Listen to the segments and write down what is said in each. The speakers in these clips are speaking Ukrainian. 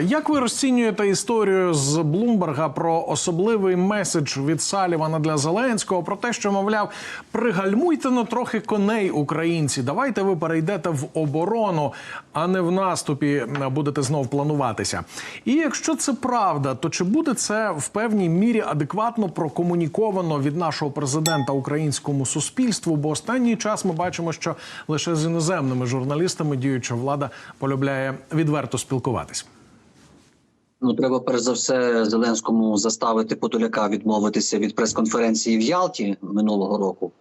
Як ви розцінюєте історію з Блумберга про особливий меседж від Салівана для Зеленського про те, що мовляв, пригальмуйте на трохи коней українці. Давайте ви перейдете в оборону, а не в наступі будете знов плануватися. І якщо це правда, то чи буде це в певній мірі адекватно прокомуніковано від нашого президента українському суспільству? Бо останній час ми бачимо, що лише з іноземними журналістами діюча влада полюбляє відверто спілкуватись. Ну, треба перш за все Зеленському заставити Подоляка відмовитися від прес-конференції в Ялті минулого року.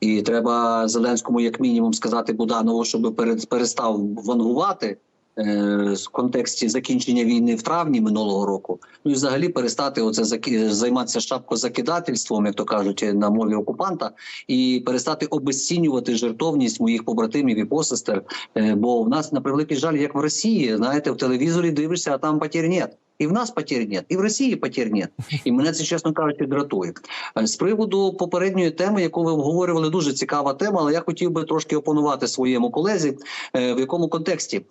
І треба Зеленському, як мінімум, сказати Буданову, щоб перестав вангувати в контексті закінчення війни в травні минулого року. Ну і взагалі перестати оце займатися шапкозакидательством, як то кажуть, на мові окупанта, і перестати обезцінювати жертовність моїх побратимів і посестер. Е, бо в нас на превеликий жаль, як в Росії, знаєте, в телевізорі дивишся, а там потерь нет. І в нас потерь нет, і в Росії потерь нет. І мене це чесно кажучи дратує. Е, З приводу попередньої теми, яку ви обговорювали, дуже цікава тема, але я хотів би трошки опонувати своєму колезі. Е, В якому контексті?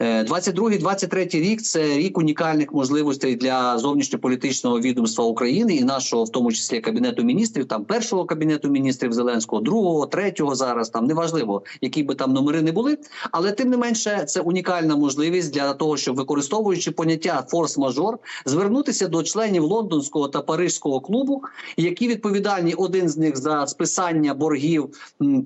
Е, 22-23 рік це рік унікальних можливостей для зовнішньополітичного відомства України і нашого, в тому числі кабінету міністрів, там першого кабінету міністрів Зеленського, другого, третього зараз там неважливо, які би там номери не були. Але тим не менше, це унікальна можливість для того, щоб використовуючи поняття форс-мажор, звернутися до членів лондонського та паризького клубу, які відповідальні один з них за списання боргів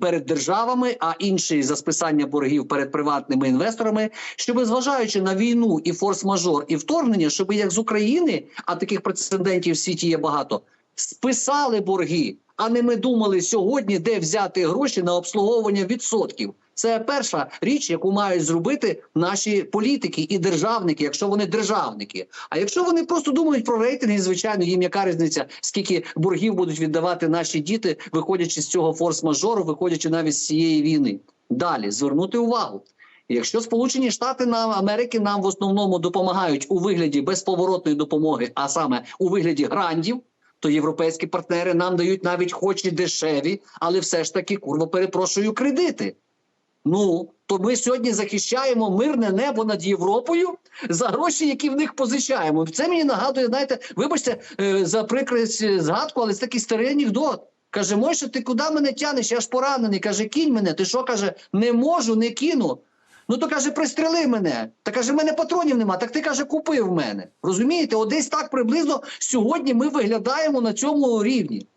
перед державами, а інший за списання боргів перед приватними інвесторами, щоб зважаючи на війну і форс-мажор, і вторгнення, щоб як з України, а таких прецедентів в світі є багато, списали борги. А не ми думали сьогодні, де взяти гроші на обслуговування відсотків. Це перша річ, яку мають зробити наші політики і державники, якщо вони державники. А якщо вони просто думають про рейтинги, звичайно, їм яка різниця, скільки боргів будуть віддавати наші діти, виходячи з цього форс-мажору, виходячи навіть з цієї війни. Далі звернути увагу. Якщо Сполучені Штати нам Америки нам в основному допомагають у вигляді безповоротної допомоги, а саме у вигляді грандів, то європейські партнери нам дають навіть хоч і дешеві, але все ж таки курва перепрошую кредити. Ну то ми сьогодні захищаємо мирне небо над Європою за гроші, які в них позичаємо. Це мені нагадує, знаєте, вибачте е, за прикрість е, згадку, але це такий старий анекдот. Каже, Мойша, ти куди мене тянеш? Я ж поранений. Каже, кінь мене. Ти що каже, не можу, не кину. Ну то каже, пристрели мене. Та каже, в мене патронів нема. Так ти каже, купив мене. Розумієте? От десь так приблизно сьогодні ми виглядаємо на цьому рівні.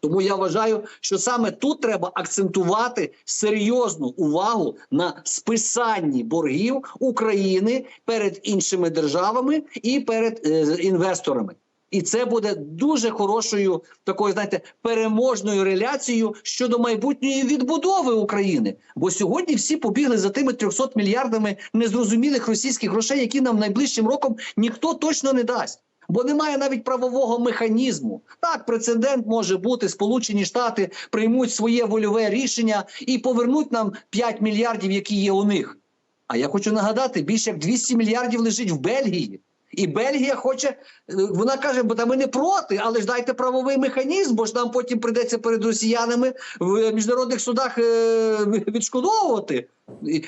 Тому я вважаю, що саме тут треба акцентувати серйозну увагу на списанні боргів України перед іншими державами і перед е, інвесторами. І це буде дуже хорошою такою, знаєте, переможною реляцією щодо майбутньої відбудови України. Бо сьогодні всі побігли за тими 300 мільярдами незрозумілих російських грошей, які нам найближчим роком ніхто точно не дасть. Бо немає навіть правового механізму. Так, прецедент може бути. Сполучені Штати приймуть своє вольове рішення і повернуть нам 5 мільярдів, які є у них. А я хочу нагадати, більше як 200 мільярдів лежить в Бельгії. І Бельгія хоче, е, вона каже, бо та ми не проти, але ж дайте правовий механізм, бо ж нам потім прийдеться перед росіянами в міжнародних судах е, відшкодовувати.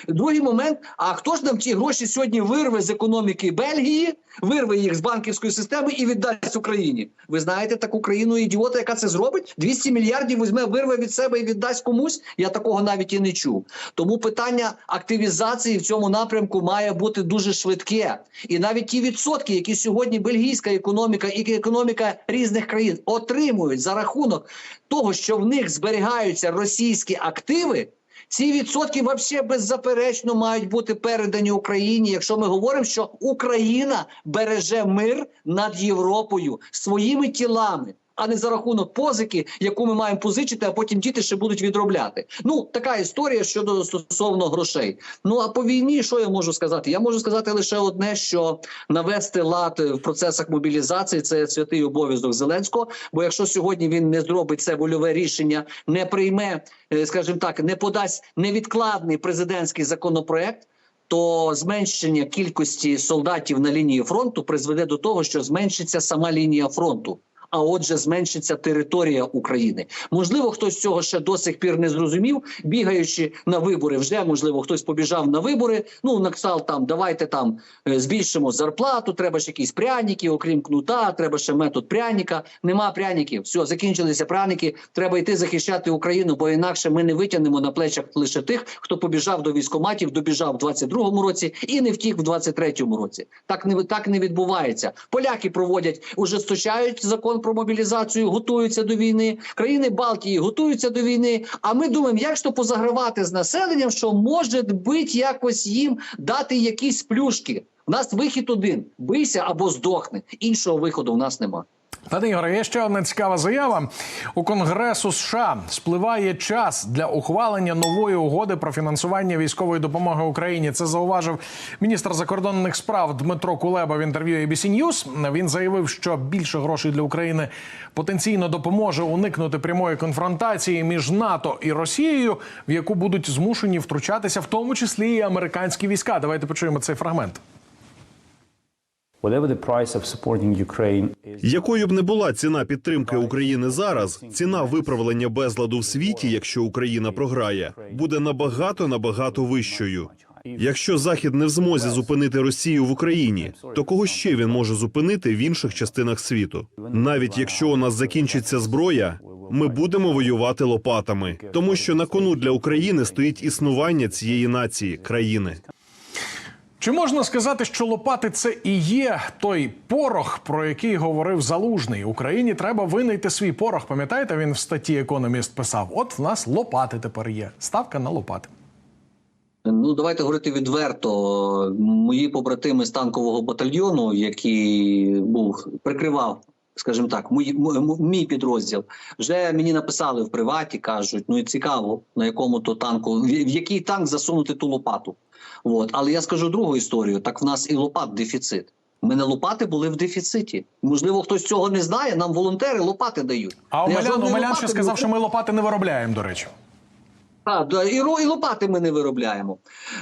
Другий момент: а хто ж нам ті гроші сьогодні вирве з економіки Бельгії, вирве їх з банківської системи і віддасть Україні? Ви знаєте таку країну ідіота, яка це зробить? 200 мільярдів візьме, вирве від себе і віддасть комусь. Я такого навіть і не чув. Тому питання активізації в цьому напрямку має бути дуже швидке. І навіть ті відсотки, які сьогодні бельгійська економіка і економіка різних країн отримують за рахунок того, що в них зберігаються російські активи. Ці відсотки взагалі беззаперечно мають бути передані Україні, якщо ми говоримо, що Україна береже мир над Європою своїми тілами, а не за рахунок позики, яку ми маємо позичити, а потім діти ще будуть відробляти. Ну така історія щодо стосовно грошей. Ну а по війні, що я можу сказати? Я можу сказати лише одне: що навести лад в процесах мобілізації це святий обов'язок Зеленського. Бо якщо сьогодні він не зробить це вольове рішення, не прийме, е, скажімо так, не подасть невідкладний президентський законопроект. То зменшення кількості солдатів на лінії фронту призведе до того, що зменшиться сама лінія фронту. А отже, зменшиться територія України. Можливо, хтось цього ще до сих пір не зрозумів, бігаючи на вибори. Вже можливо, хтось побіжав на вибори. Ну на там давайте там е, збільшимо зарплату. Треба ж якісь пряники, окрім кнута. Треба ще метод пряника. Нема пряників. Все, закінчилися пряники. Треба йти захищати Україну, бо інакше ми не витягнемо на плечах лише тих, хто побіжав до військоматів, добіжав в 22-му році і не втік в 23-му році. Так не так не відбувається. Поляки проводять ужесточають закон про мобілізацію, готуються до війни. Країни Балтії готуються до війни. А ми думаємо, як ж позагравати з населенням, що може бить якось їм дати якісь плюшки. У нас вихід один: бийся або здохни. Іншого виходу в нас нема. Пане Ігоре, є ще одна цікава заява. У Конгресу США спливає час для ухвалення нової угоди про фінансування військової допомоги Україні. Це зауважив міністр закордонних справ Дмитро Кулеба в інтерв'ю ABC News. Він заявив, що більше грошей для України потенційно допоможе уникнути прямої конфронтації між НАТО і Росією, в яку будуть змушені втручатися, в тому числі і американські війська. Давайте почуємо цей фрагмент. Якою б не була ціна підтримки України зараз, ціна виправлення безладу в світі, якщо Україна програє, буде набагато набагато вищою. Якщо Захід не в змозі зупинити Росію в Україні, то кого ще він може зупинити в інших частинах світу? Навіть якщо у нас закінчиться зброя, ми будемо воювати лопатами, тому що на кону для України стоїть існування цієї нації країни. Чи можна сказати, що лопати це і є той порох, про який говорив залужний? Україні треба винайти свій порох. Пам'ятаєте, він в статті Економіст писав: от в нас лопати тепер є. Ставка на лопати. Ну, давайте говорити відверто. Мої побратими з танкового батальйону, який був прикривав, скажімо так, мій, мій підрозділ, вже мені написали в приваті, кажуть: ну і цікаво, на якому то танку, в, в який танк засунути ту лопату. От. Але я скажу другу історію: так в нас і лопат дефіцит. У мене лопати були в дефіциті. Можливо, хтось цього не знає. Нам волонтери лопати дають. А Я Омелян, Омелян ще сказав, що ми лопати не виробляємо. До речі, а, да, і, і лопати ми не виробляємо.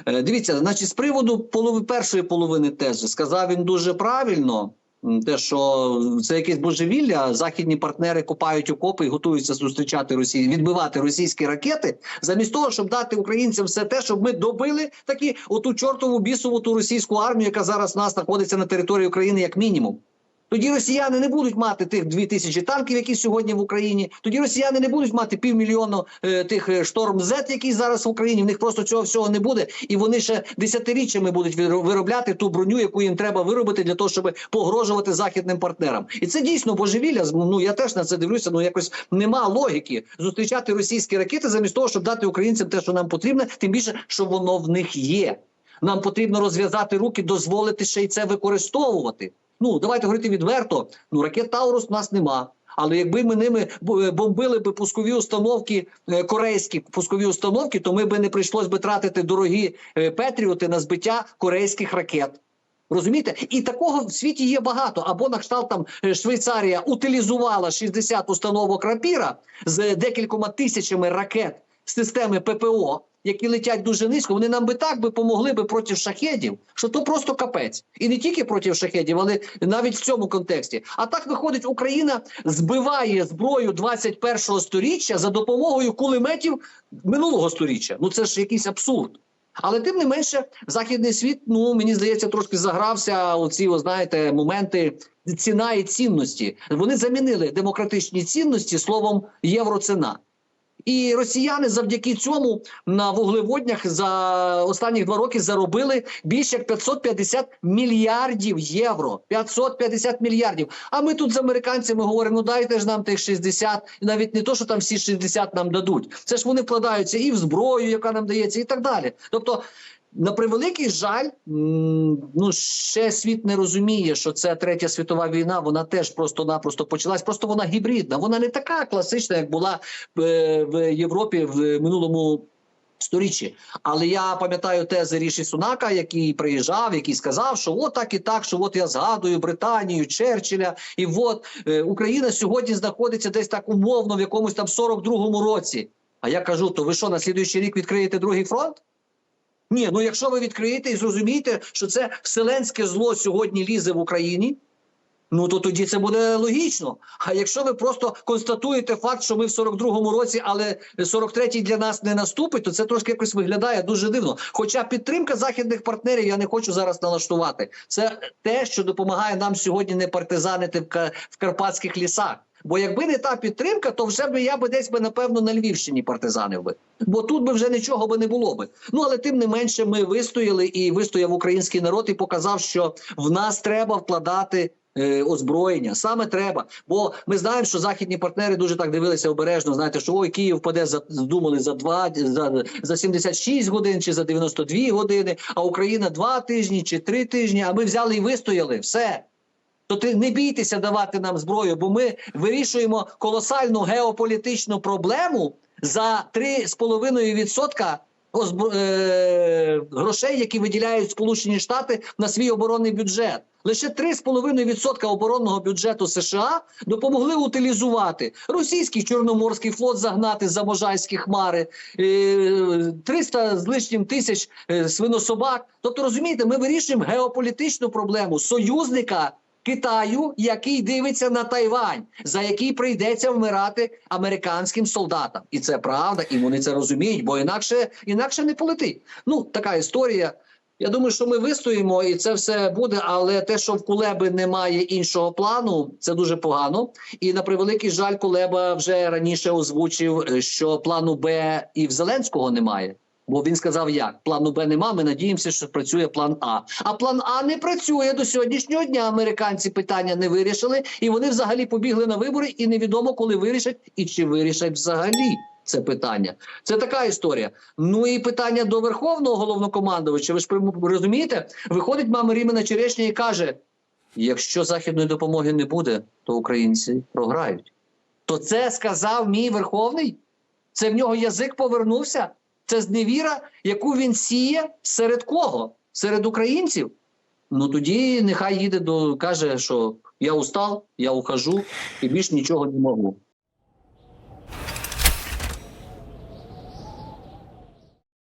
Е, дивіться, значить, з приводу полови, першої половини тези сказав він дуже правильно. Те, що це якесь божевілля, західні партнери копають окопи і готуються зустрічати Росію, відбивати російські ракети, замість того, щоб дати українцям все те, щоб ми добили такі оту чортову бісову ту російську армію, яка зараз в нас знаходиться на території України, як мінімум. Тоді росіяни не будуть мати тих дві тисячі танків, які сьогодні в Україні. Тоді росіяни не будуть мати півмільйону е, тих е, шторм Z, які зараз в Україні. В них просто цього всього не буде, і вони ще десятиріччями будуть виро- виробляти ту броню, яку їм треба виробити для того, щоб погрожувати західним партнерам. І це дійсно божевілля. Ну я теж на це дивлюся. Ну якось нема логіки зустрічати російські ракети замість того, щоб дати українцям те, що нам потрібно, тим більше, що воно в них є. Нам потрібно розв'язати руки, дозволити ще й це використовувати. Ну давайте говорити відверто. Ну ракет Таурус у нас нема. Але якби ми ними бомбили би пускові установки, е, корейські пускові установки, то ми би не прийшлось би тратити дорогі е, петріоти на збиття корейських ракет. Розумієте? І такого в світі є багато. Або на кшталт там е, Швейцарія утилізувала 60 установок рапіра з декількома тисячами ракет системи ППО, які летять дуже низько. Вони нам би так би помогли би проти шахедів, що то просто капець. І не тільки проти шахедів, але навіть в цьому контексті. А так виходить, Україна збиває зброю 21-го сторіччя за допомогою кулеметів минулого сторіччя. Ну це ж якийсь абсурд. Але тим не менше, західний світ, ну мені здається, трошки загрався у ці, о, знаєте, моменти ціна і цінності. Вони замінили демократичні цінності словом євроціна. І росіяни завдяки цьому на вуглеводнях за останні два роки заробили більше як 550 мільярдів євро. 550 мільярдів. А ми тут з американцями говоримо: ну дайте ж нам тих 60, і навіть не то, що там всі 60 нам дадуть. Це ж вони вкладаються і в зброю, яка нам дається, і так далі. Тобто. На превеликий жаль, ну ще світ не розуміє, що це третя світова війна. Вона теж просто-напросто почалась. Просто вона гібридна. Вона не така класична, як була е, в Європі в минулому сторіччі. Але я пам'ятаю тези Ріші Сунака, який приїжджав, який сказав, що от так і так, що от я згадую Британію, Черчилля, і от е, Україна сьогодні знаходиться десь так умовно в якомусь там 42-му році. А я кажу: то ви що на слідуючий рік відкриєте другий фронт? Ні, ну якщо ви відкриєте і зрозумієте, що це вселенське зло сьогодні лізе в Україні. Ну то тоді це буде логічно. А якщо ви просто констатуєте факт, що ми в 42-му році, але 43-й для нас не наступить, то це трошки якось виглядає дуже дивно. Хоча підтримка західних партнерів я не хочу зараз налаштувати. Це те, що допомагає нам сьогодні не партизанити в, Ка- в карпатських лісах. Бо якби не та підтримка, то вже би я би десь би напевно на Львівщині партизанив би. Бо тут би вже нічого би не було би. Ну але тим не менше, ми вистояли і вистояв український народ і показав, що в нас треба вкладати. е, Озброєння саме треба, бо ми знаємо, що західні партнери дуже так дивилися обережно. Знаєте, що ой, Київ впаде за думали за два за, за 76 годин чи за 92 години, а Україна два тижні чи три тижні. А ми взяли і вистояли все. То ти не бійтеся давати нам зброю, бо ми вирішуємо колосальну геополітичну проблему за 3,5% озбро- е, грошей, які виділяють Сполучені Штати на свій оборонний бюджет. Лише 3,5% оборонного бюджету США допомогли утилізувати російський чорноморський флот загнати за Можайські хмари, е, 300 з лишнім тисяч е, свинособак. Тобто, розумієте, ми вирішуємо геополітичну проблему союзника Китаю, який дивиться на Тайвань, за який прийдеться вмирати американським солдатам, і це правда, і вони це розуміють, бо інакше інакше не полетить. Ну така історія. Я думаю, що ми вистоїмо, і це все буде. Але те, що в Кулеби немає іншого плану, це дуже погано. І на превеликий жаль, Кулеба вже раніше озвучив, е, що плану Б і в Зеленського немає. Бо він сказав, як плану Б нема. Ми надіємося, що працює план А. А план А не працює до сьогоднішнього дня. Американці питання не вирішили, і вони взагалі побігли на вибори, і невідомо, коли вирішать і чи вирішать взагалі це питання. Це така історія. Ну і питання до верховного головнокомандувача. Ви ж розумієте? Виходить мама Рімена Черешня і каже: якщо західної допомоги не буде, то українці програють. То це сказав мій верховний. Це в нього язик повернувся. Це зневіра, яку він сіє серед кого? Серед українців. Ну тоді нехай їде до каже, що я устав, я ухожу і більш нічого не можу.